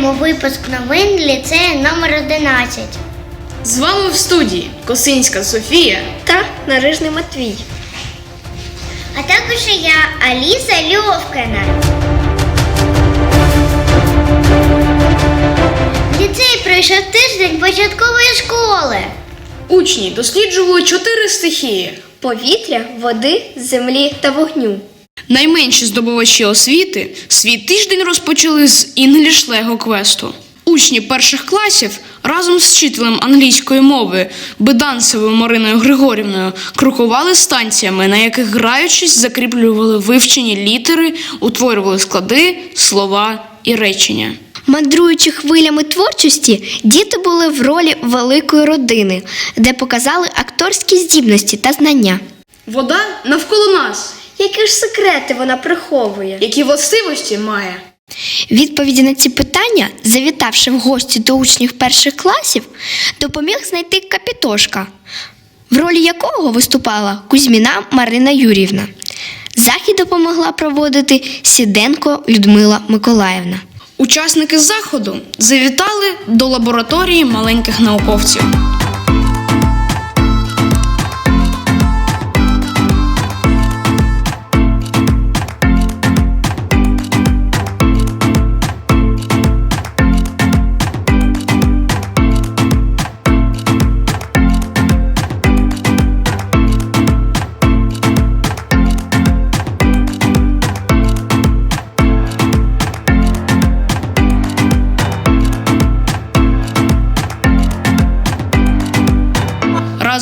випуск новин ліцею номер 11. З вами в студії Косинська Софія. та Нарижний Матвій. А також і я, Аліса Льовкина. В ліцеї пройшов тиждень початкової школи. Учні досліджували чотири стихії. Повітря, води, землі та вогню. Найменші здобувачі освіти свій тиждень розпочали з English Lego квесту. Учні перших класів разом з вчителем англійської мови Беданцевою Мариною Григорівною крокували станціями, на яких граючись закріплювали вивчені літери, утворювали склади, слова і речення. Мандруючи хвилями творчості, діти були в ролі великої родини, де показали акторські здібності та знання. Вода навколо нас. Які ж секрети вона приховує? Які властивості має? Відповіді на ці питання, завітавши в гості до учнів перших класів, допоміг знайти Капітошка, в ролі якого виступала Кузьміна Марина Юрівна. Захід допомогла проводити Сіденко Людмила Миколаївна. Учасники заходу завітали до лабораторії маленьких науковців.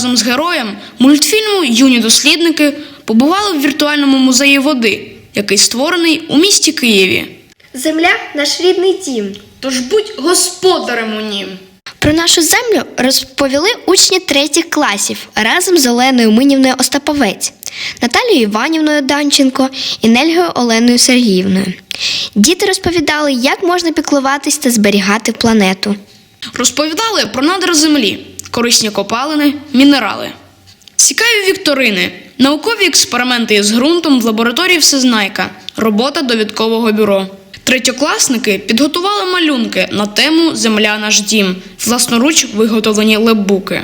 Разом з героєм мультфільму Юні дослідники побували в віртуальному музеї води, який створений у місті Києві. Земля наш рідний дім. Тож будь господарем у нім. Про нашу землю розповіли учні третіх класів разом з Оленою Минівною Остаповець, Наталією Іванівною Данченко і Нельгою Оленою Сергіївною. Діти розповідали, як можна піклуватись та зберігати планету. Розповідали про надра землі, корисні копалини, мінерали. Цікаві вікторини, наукові експерименти із ґрунтом в лабораторії Всезнайка, робота довідкового бюро. Третьокласники підготували малюнки на тему Земля наш дім, власноруч виготовлені лебуки.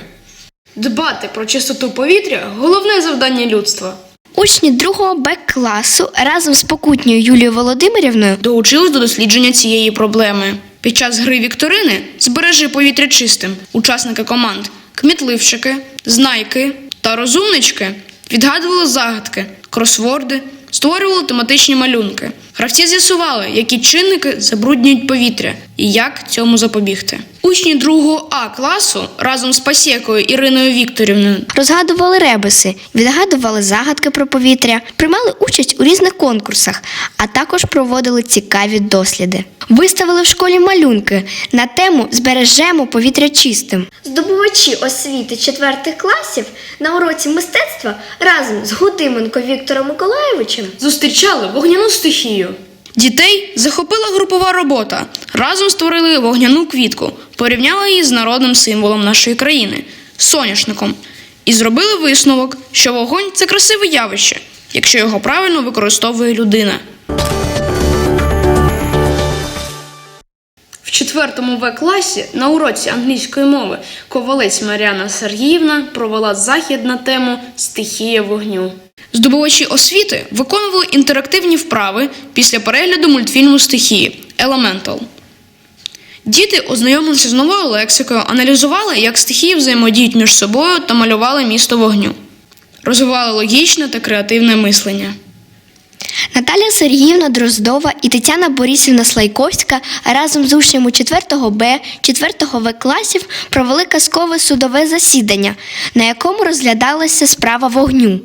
Дбати про чистоту повітря головне завдання людства. Учні 2 Б класу разом з покутньою Юлією Володимирівною Долучились до дослідження цієї проблеми. Під час гри вікторини збережи повітря чистим. Учасники команд кмітливчики, знайки та розумнички відгадували загадки, кросворди, створювали тематичні малюнки. Гравці з'ясували, які чинники забруднюють повітря і як цьому запобігти. Учні 2 А класу разом з пасєкою Іриною Вікторівною розгадували ребуси, відгадували загадки про повітря, приймали участь у різних конкурсах, а також проводили цікаві досліди. Виставили в школі малюнки на тему Збережемо повітря чистим. Здобувачі освіти четвертих класів на уроці мистецтва разом з Гудименко Віктором Миколаєвичем зустрічали вогняну стихію. Дітей захопила групова робота. Разом створили вогняну квітку, порівняли її з народним символом нашої країни соняшником. І зробили висновок, що вогонь це красиве явище, якщо його правильно використовує людина. Четвертому В класі на уроці англійської мови ковалець Маріана Сергіївна провела захід на тему Стихія вогню. Здобувачі освіти виконували інтерактивні вправи після перегляду мультфільму Стихії Elemental. Діти ознайомилися з новою лексикою, аналізували, як стихії взаємодіють між собою та малювали місто вогню. Розвивали логічне та креативне мислення. Наталя Сергіївна Дроздова і Тетяна Борисівна Слайковська разом з учнями 4 Б, 4 В класів провели казкове судове засідання, на якому розглядалася справа вогню.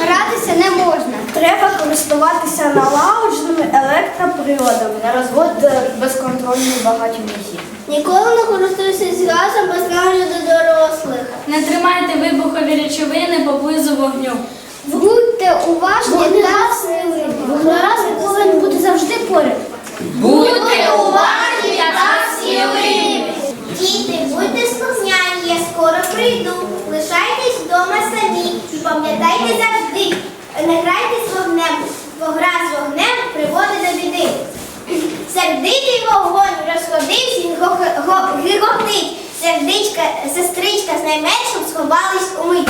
Гратися не можна. Треба користуватися налагодженими електроприладами на розвод е, безконтрольної багатьмісті. Ніколи не користуйся з газом без нагляду дорослих. Не тримайте вибухові речовини поблизу вогню будьте уважні та сміливі. Вогнеразник повинен бути завжди поряд. Будьте уважні та сміливі. Діти, будьте слухняні, я скоро прийду. Лишайтесь вдома самі і пам'ятайте завжди. Не грайте з вогнем, бо гра з вогнем приводить до біди. Сердитий вогонь розходився і гиготить. Сердичка, сестричка з найменшим сховались умить.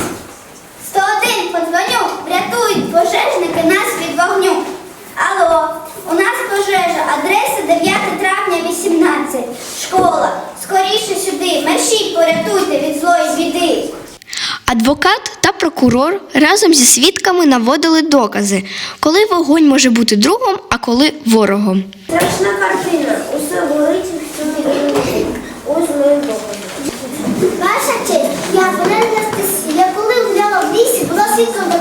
101 подзвоню. Рятують пожежники нас від вогню. Алло, у нас пожежа, адреса 9 травня 18. Школа. Скоріше сюди. Мерщій порятуйте від злої біди. Адвокат та прокурор разом зі свідками наводили докази, коли вогонь може бути другом, а коли ворогом. Страшна картина. Усе горить, всюди горить. Ось ми докази. Ваша я Анастасія. Я коли гуляла в лісі, була свідком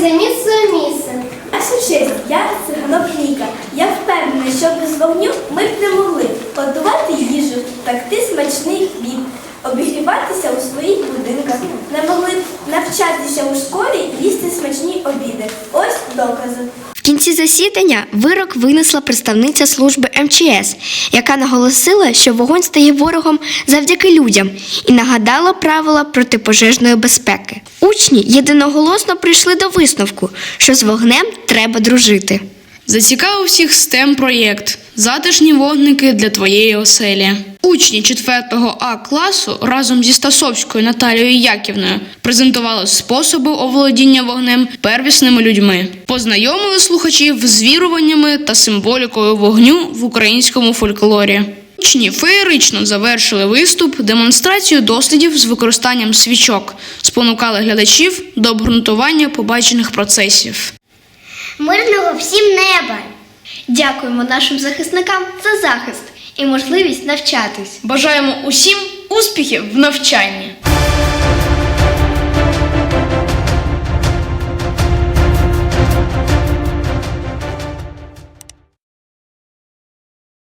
Дякую за місце місце. Ваша честь, я циганок Ліка. Я впевнена, що без вогню ми б не могли готувати їжу, пекти смачний хліб, обігріватися у своїх будинках, не могли навчатися у школі і їсти смачні обіди. Ось докази. В кінці засідання вирок винесла представниця служби МЧС, яка наголосила, що вогонь стає ворогом завдяки людям і нагадала правила протипожежної безпеки. Учні єдиноголосно прийшли до висновку, що з вогнем треба дружити. Зацікавив всіх STEM проєкт Затишні вогники для твоєї оселі. Учні 4 А класу разом зі Стасовською Наталією Яківною презентували способи оволодіння вогнем первісними людьми, познайомили слухачів з віруваннями та символікою вогню в українському фольклорі. Учні феєрично завершили виступ демонстрацію дослідів з використанням свічок, спонукали глядачів до обґрунтування побачених процесів. Мирного всім неба! Дякуємо нашим захисникам за захист і можливість навчатись. Бажаємо усім успіхів в навчанні!